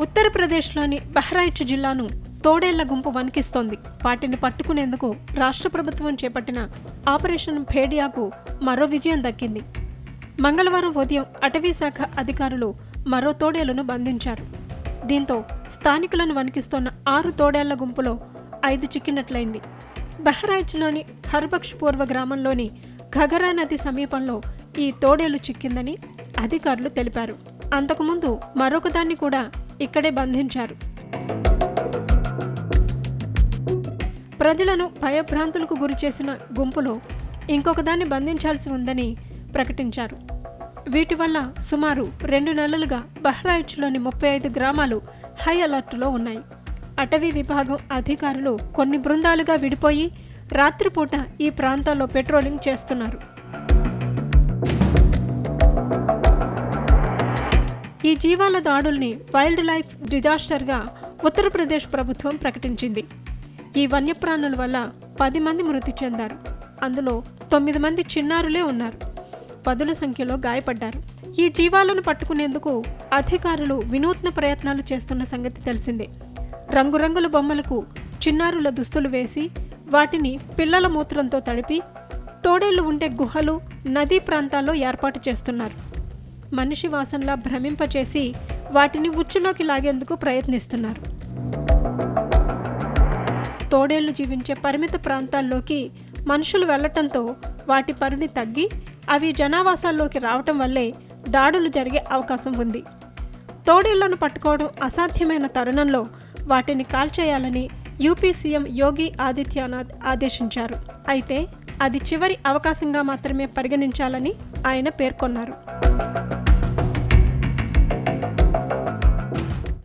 ఉత్తరప్రదేశ్లోని బహ్రాయిచ్ జిల్లాను తోడేళ్ళ గుంపు వణికిస్తోంది. వాటిని పట్టుకునేందుకు రాష్ట్ర ప్రభుత్వం చేపట్టిన ఆపరేషన్ భేడియాకు మరో విజయం దక్కింది. మంగళవారం ఉదయం అటవీ శాఖ అధికారులు మరో తోడేళ్ళను బంధించారు. దీంతో స్థానికులను వణికిస్తోన్న ఆరు తోడేళ్ళ గుంపులో ఐదు చిక్కినట్లయింది. బహ్రాయిచ్లోని హర్బక్ష్ పూర్వ గ్రామంలోని ఘగరా నది సమీపంలో ఈ తోడేలు చిక్కిందని అధికారులు తెలిపారు. అంతకుముందు మరొకదాన్ని కూడా ఇక్కడే బంధించారు. ప్రజలను భయభ్రాంతులకు గురిచేసిన గుంపులో ఇంకొకదాన్ని బంధించాల్సి ఉందని ప్రకటించారు. వీటి వల్ల సుమారు రెండు నెలలుగా బహ్రాయిచ్లోని ముప్పై ఐదు గ్రామాలు హై అలర్ట్లో ఉన్నాయి. అటవీ విభాగం అధికారులు కొన్ని బృందాలుగా విడిపోయి రాత్రిపూట ఈ ప్రాంతాల్లో పెట్రోలింగ్ చేస్తున్నారు. ఈ జీవాల దాడుల్ని వైల్డ్ లైఫ్ డిజాస్టర్గా ఉత్తరప్రదేశ్ ప్రభుత్వం ప్రకటించింది. ఈ వన్యప్రాణుల వల్ల పది మంది మృతి చెందారు. అందులో తొమ్మిది మంది చిన్నారులే ఉన్నారు. పదుల సంఖ్యలో గాయపడ్డారు. ఈ జీవాలను పట్టుకునేందుకు అధికారులు వినూత్న ప్రయత్నాలు చేస్తున్న సంగతి తెలిసిందే. రంగురంగుల బొమ్మలకు చిన్నారుల దుస్తులు వేసి వాటిని పిల్లల మూత్రంతో తడిపి తోడేళ్ళు ఉండే గుహలు నదీ ప్రాంతాల్లో ఏర్పాటు చేస్తున్నారు. మనిషి వాసనలా భ్రమింపచేసి వాటిని ఉచ్చులోకి లాగేందుకు ప్రయత్నిస్తున్నారు. తోడేళ్ళు జీవించే పరిమిత ప్రాంతాల్లోకి మనుషులు వెళ్ళటంతో వాటి పరిధి తగ్గి అవి జనావాసాల్లోకి రావటం వల్లే దాడులు జరిగే అవకాశం ఉంది. తోడేళ్ళను పట్టుకోవడం అసాధ్యమైన తరుణంలో వాటిని కాల్చేయాలని యూపీ సీఎం యోగి ఆదిత్యనాథ్ ఆదేశించారు. అయితే అది చివరి అవకాశంగా మాత్రమే పరిగణించాలని ఆయన పేర్కొన్నారు.